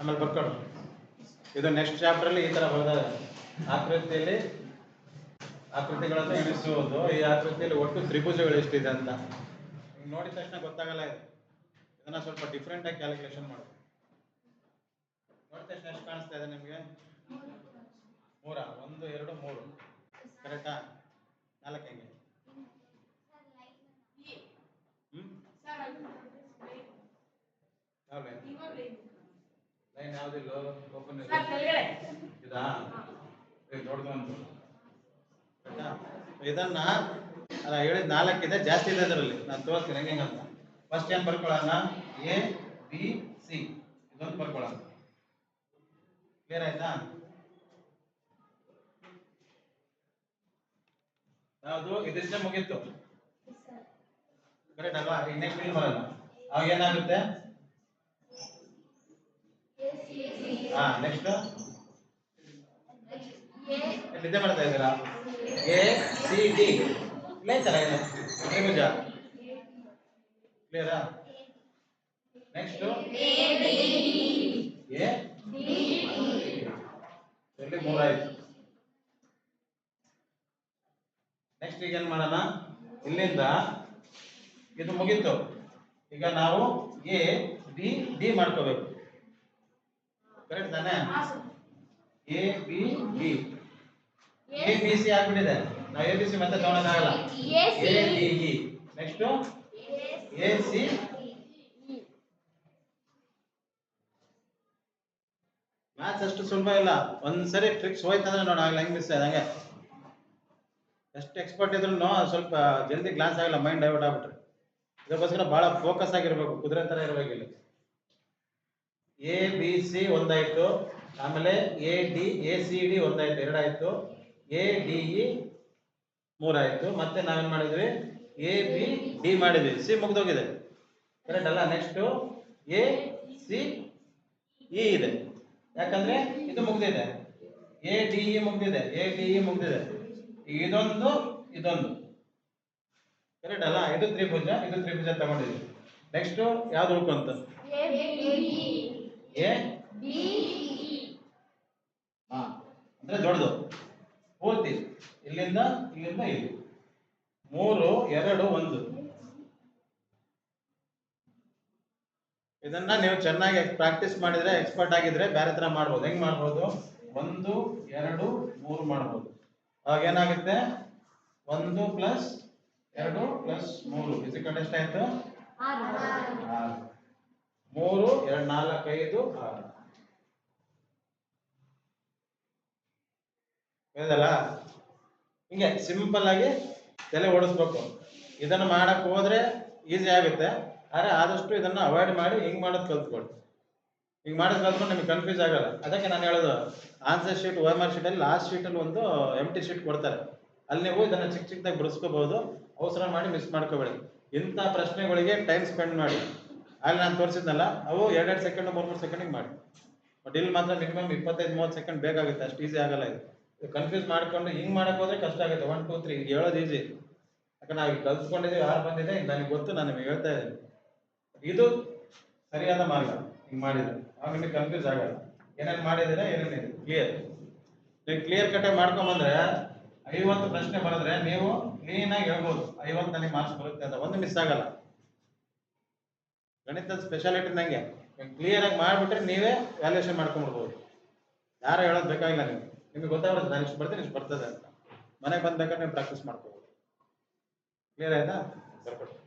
ಆಮೇಲೆ ಬರ್ಕೊಂಡು ಇದು ನೆಕ್ಸ್ಟ್ ಚಾಪ್ಟ್ರಲ್ಲಿ ಈ ತರ ಬರೆದಾಗ ಆಕೃತಿಯಲ್ಲಿ ಆಕೃತಿಗಳನ್ನು ಎಣಿಸುವುದು ಈ ಆಕೃತಿಯಲ್ಲಿ ಒಟ್ಟು ತ್ರಿಭುಜಗಳು ಎಷ್ಟಿದೆ ಅಂತ. ನೋಡಿದ ತಕ್ಷಣ ಗೊತ್ತಾಗಲ್ಲ ಇದು. ಇದನ್ನ ಸ್ವಲ್ಪ ಡಿಫ್ರೆಂಟ್ ಆಗಿ ಕ್ಯಾಲ್ಕುಲೇಷನ್ ಮಾಡಿ. ನೋಡಿದ ತಕ್ಷಣ ಎಷ್ಟು ಕಾಣಿಸ್ತಾ ಇದೆ ನಿಮಗೆ? ಮೂರ, ಒಂದು, ಎರಡು, ಮೂರು. ಕರೆಕ್ಟಾ ಯಾವ್ದಿಲ್ಲ ಓಪನ್ ಇದಾ? ಇದನ್ನ ಅಲ್ಲ ಹೇಳಿದ ನಾಲ್ಕಿದೆ ಜಾಸ್ತಿ ಇದೆ ಅದರಲ್ಲಿ. ನಾನು ತೋರಿಸ್ತೀನಿ ಹೆಂಗೆ ಅಂತ. ಫಸ್ಟ್ ಏನ್ ಬರ್ಕೊಳ್ಳೋಣ? ಎ ಬಿ ಸಿ ಇದೊಂದು ಬರ್ಕೊಳ್ಳೋಣ. ಕ್ಲಿಯರ್ ಆಯ್ತಾ? ಯಾವುದು? ಇದಿಷ್ಟೇ ಮುಗೀತು. ಕರೆಕ್ಟ್ ಅಲ್ವಾ? ಇನ್ನೇ ನೆಕ್ಸ್ಟ್ ಇಲ್ಲಿ ಬರಲ್ಲ ಅವಾಗ ಏನಾಗುತ್ತೆ? ಹಾ ನೆಕ್ಸ್ಟ್ ನಿದ್ದೆ ಮಾಡ್ತಾ ಇದ್ದೀರಾ? ಎ ಸಿ ಡಿ ಇಲ್ಲೇ ಚೆನ್ನಾಗಿದೆ? ತ್ರಿಭುಜ. ಕ್ಲಿಯರಾ ನೆಕ್ಸ್ಟ್ ಎ ಇಲ್ಲಿ ಮೂರಾಯ್ತು ನೆಕ್ಸ್ಟ್ ಈಗ ಏನ್ ಮಾಡೋಣ? ಇಲ್ಲಿಂದ ಇದು ಮುಗೀತು. ಈಗ ನಾವು ಎ ಬಿ ಡಿ ಮಾಡ್ಕೋಬೇಕು. ಕರೆಕ್ಟ್ ತಾನೇ? A B B A B C ಆಗ್ಬಿಟ್ಟಿದೆ. ನಾವು ಎ ಬಿ ಸಿ ಮತ್ತೆ ತಗೊಳಕ್ಕಾಗಲ್ಲ. A D E next A C maths ಅಷ್ಟು ಸುಲಭ ಇಲ್ಲ. ಒಂದ್ಸರಿ ಟ್ರಿಕ್ಸ್ ಹೋಯ್ತಂದ್ರೆ ನೋಡ ಆಗಲ್ಲ ಹೆಂಗ್ ಮಿಸ್ ಆದಂಗೆ ಎಷ್ಟು ಎಕ್ಸ್ಪರ್ಟ್ ಇದ್ರು ಸ್ವಲ್ಪ ಜಲ್ದಿ ಗ್ಲಾನ್ಸ್ ಆಗಲ್ಲ ಮೈಂಡ್ ಡೈವರ್ಟ್ ಆಗ್ಬಿಟ್ರೆ. ಇದಕ್ಕೋಸ್ಕರ ಭಾಳ ಫೋಕಸ್ ಆಗಿರ್ಬೇಕು. ಕುದುರೆ ತರ ಇರ್ಬೇಕಿಲ್ಲ. ಎ ಬಿ ಸಿ ಒಂದಾಯಿತು. ಆಮೇಲೆ A D A C D ಒಂದಾಯ್ತು. ಎರಡಾಯ್ತು. ಎ ಡಿ ಇ ಮೂರಾಯ್ತು. ಮತ್ತೆ ನಾವೇನ್ ಮಾಡಿದ್ವಿ? ಎ ಬಿ ಡಿ ಮಾಡಿದ್ವಿ. ಸಿ ಮುಗಿದೋಗಿದೆ. ಕರೆಕ್ಟ್ ಅಲ್ಲ? ನೆಕ್ಸ್ಟ್ ಎ ಸಿ ಇ ಇದೆ. ಯಾಕಂದ್ರೆ ಇದು ಮುಗ್ದಿದೆ. ಎ ಡಿ ಇ ಮುಗ್ದಿದೆ. ಎ ಡಿ ಇ ಮುಗ್ದಿದೆ. ಇದೊಂದು ಇದೊಂದು. ಕರೆಕ್ಟ್ ಅಲ್ಲ? ಇದು ತ್ರಿಭುಜ ಇದು ತ್ರಿಭುಜ ತಗೊಂಡಿದ್ವಿ ನೆಕ್ಸ್ಟ್ ಯಾವ್ದು ಉಳ್ಕೊಂತ ಎ ಹಾ ಅಂದ್ರೆ ದೊಡ್ಡದು ಪೂರ್ತಿ ಇಲ್ಲಿಂದ ಇಲ್ಲಿಂದ ಇಲ್ಲಿ ಮೂರು, ಎರಡು, ಒಂದು. ಇದನ್ನ ನೀವು ಚೆನ್ನಾಗಿ ಪ್ರಾಕ್ಟೀಸ್ ಮಾಡಿದ್ರೆ ಎಕ್ಸ್ಪರ್ಟ್ ಆಗಿದ್ರೆ ಬೇರೆ ತರ ಮಾಡ್ಬೋದು. ಹೆಂಗ್ ಮಾಡ್ಬೋದು? ಒಂದು, ಎರಡು, ಮೂರು ಮಾಡ್ಬೋದು. ಅವಾಗ ಏನಾಗುತ್ತೆ? ಒಂದು ಪ್ಲಸ್ ಎರಡು ಪ್ಲಸ್ ಮೂರು. ಇದಕ್ಕೆ ಎಷ್ಟಾಯ್ತು ಆರು. ಮೂರು, ಎರಡು, ನಾಲ್ಕು, ಐದು, ಆರು. ಹೌದಲ್ಲ ಹಿಂಗೆ ಸಿಂಪಲ್ ಆಗಿ ತಲೆ ಓಡಿಸ್ಬೇಕು. ಇದನ್ನು ಮಾಡಕ್ ಹೋದ್ರೆ ಈಸಿ ಆಗುತ್ತೆ. ಆದರೆ ಆದಷ್ಟು ಇದನ್ನ ಅವಾಯ್ಡ್ ಮಾಡಿ ಹಿಂಗೆ ಮಾಡೋದು ಕಲ್ತ್ಕೊಳ್ಳಿ ಹಿಂಗೆ ಮಾಡೋದು ಕಲ್ತ್ಕೊಂಡು ನಿಮ್ಗೆ ಕನ್ಫ್ಯೂಸ್ ಆಗಲ್ಲ. ಅದಕ್ಕೆ ನಾನು ಹೇಳೋದು answer sheet O M R sheet ಅಲ್ಲಿ ಲಾಸ್ಟ್ ಶೀಟ್ ಅಲ್ಲಿ ಒಂದು ಎಂ ಟಿ ಶೀಟ್ ಕೊಡ್ತಾರೆ. ಅಲ್ಲಿ ನೀವು ಇದನ್ನ ಚಿಕ್ಕ ಚಿಕ್ಕದಾಗಿ ಬಿಡಿಸ್ಕೋಬಹುದು. ಅವಸರ ಮಾಡಿ ಮಿಸ್ ಮಾಡ್ಕೋಬೇಡಿ. ಇಂಥ ಪ್ರಶ್ನೆಗಳಿಗೆ ಟೈಮ್ ಸ್ಪೆಂಡ್ ಮಾಡಿ. ಅಲ್ಲಿ ನಾನು ತೋರಿಸಿದ್ನಲ್ಲ, ಅವು ಎರಡೆರಡು ಸೆಕೆಂಡ್ ಮೂರು ಮೂರು ಸೆಕೆಂಡಿಗೆ ಮಾಡಿ. ಬಟ್ ಇಲ್ಲಿ ಮಾತ್ರ ಮಿನಿಮಮ್ ಇಪ್ಪತ್ತೈದು, ಮೂವತ್ತು ಸೆಕೆಂಡ್ ಬೇಕಾಗುತ್ತೆ. ಅಷ್ಟು ಈಸಿ ಆಗಲ್ಲ ಇದು. ಕನ್ಫ್ಯೂಸ್ ಮಾಡ್ಕೊಂಡು ಹಿಂಗ್ ಮಾಡಕ್ ಹೋದ್ರೆ ಕಷ್ಟ ಆಗುತ್ತೆ. ಒನ್ ಟೂ ತ್ರೀ ಹೇಳೋದು ಈಸಿ ಯಾಕಂದ್ರೆ ನಾವು ಈಗ ಕಲ್ತ್ಕೊಂಡಿದ್ದೀವಿ ಯಾರು ಬಂದಿದೆ ನನಗೆ ಗೊತ್ತು, ನಾನು ನಿಮಗೆ ಹೇಳ್ತಾ ಇದ್ದೀನಿ. ಇದು ಸರಿಯಾದ ಮಾರ್ಗ, ಹಿಂಗ್ ಮಾಡಿದ್ರೆ. ಆಗ ನಿಮಗೆ ಕನ್ಫ್ಯೂಸ್ ಆಗಲ್ಲ. ಏನೇನು ಮಾಡಿದ್ರೆ ಇದೆ ಕ್ಲಿಯರ್ ನೀವು ಕ್ಲಿಯರ್ ಕಟ್ಟೆ ಮಾಡ್ಕೊಂಬಂದ್ರೆ ಐವತ್ತು ಪ್ರಶ್ನೆ ಬರೆದ್ರೆ ನೀವು ಕ್ಲೀನಾಗಿ ಹೇಳ್ಬೋದು. ಐವತ್ತು ನನಗೆ ಮಾರ್ಕ್ಸ್ ಬರುತ್ತೆ ಅಂತ. ಒಂದು ಮಿಸ್ ಆಗಲ್ಲ. ಗಣಿತದ ಸ್ಪೆಷಾಲಿಟಿ ನಂಗೆ ಕ್ಲಿಯರ್ ಆಗಿ ಮಾಡ್ಬಿಟ್ರೆ ನೀವೇ ವ್ಯಾಲ್ಯೂಯೇಷನ್ ಮಾಡ್ಕೊಂಡ್ಬಿಡ್ಬೋದು. ಯಾರು ಹೇಳೋದು ಬೇಕಾಗಿಲ್ಲ ನೀವು ನಿಮಗೆ ಗೊತ್ತಾಗುತ್ತೆ ನಾನು ಇಷ್ಟು ಬರ್ತೀನಿ, ಇಷ್ಟು ಬರ್ತದೆ ಅಂತ. ಮನೆಗೆ ಬಂದಾಗ ನೀವು ಪ್ರಾಕ್ಟೀಸ್ ಮಾಡ್ಕೋಬೋದು. ಕ್ಲಿಯರ್ ಆಯ್ತಾ? ಬರ್ಕೊಟ್ಟು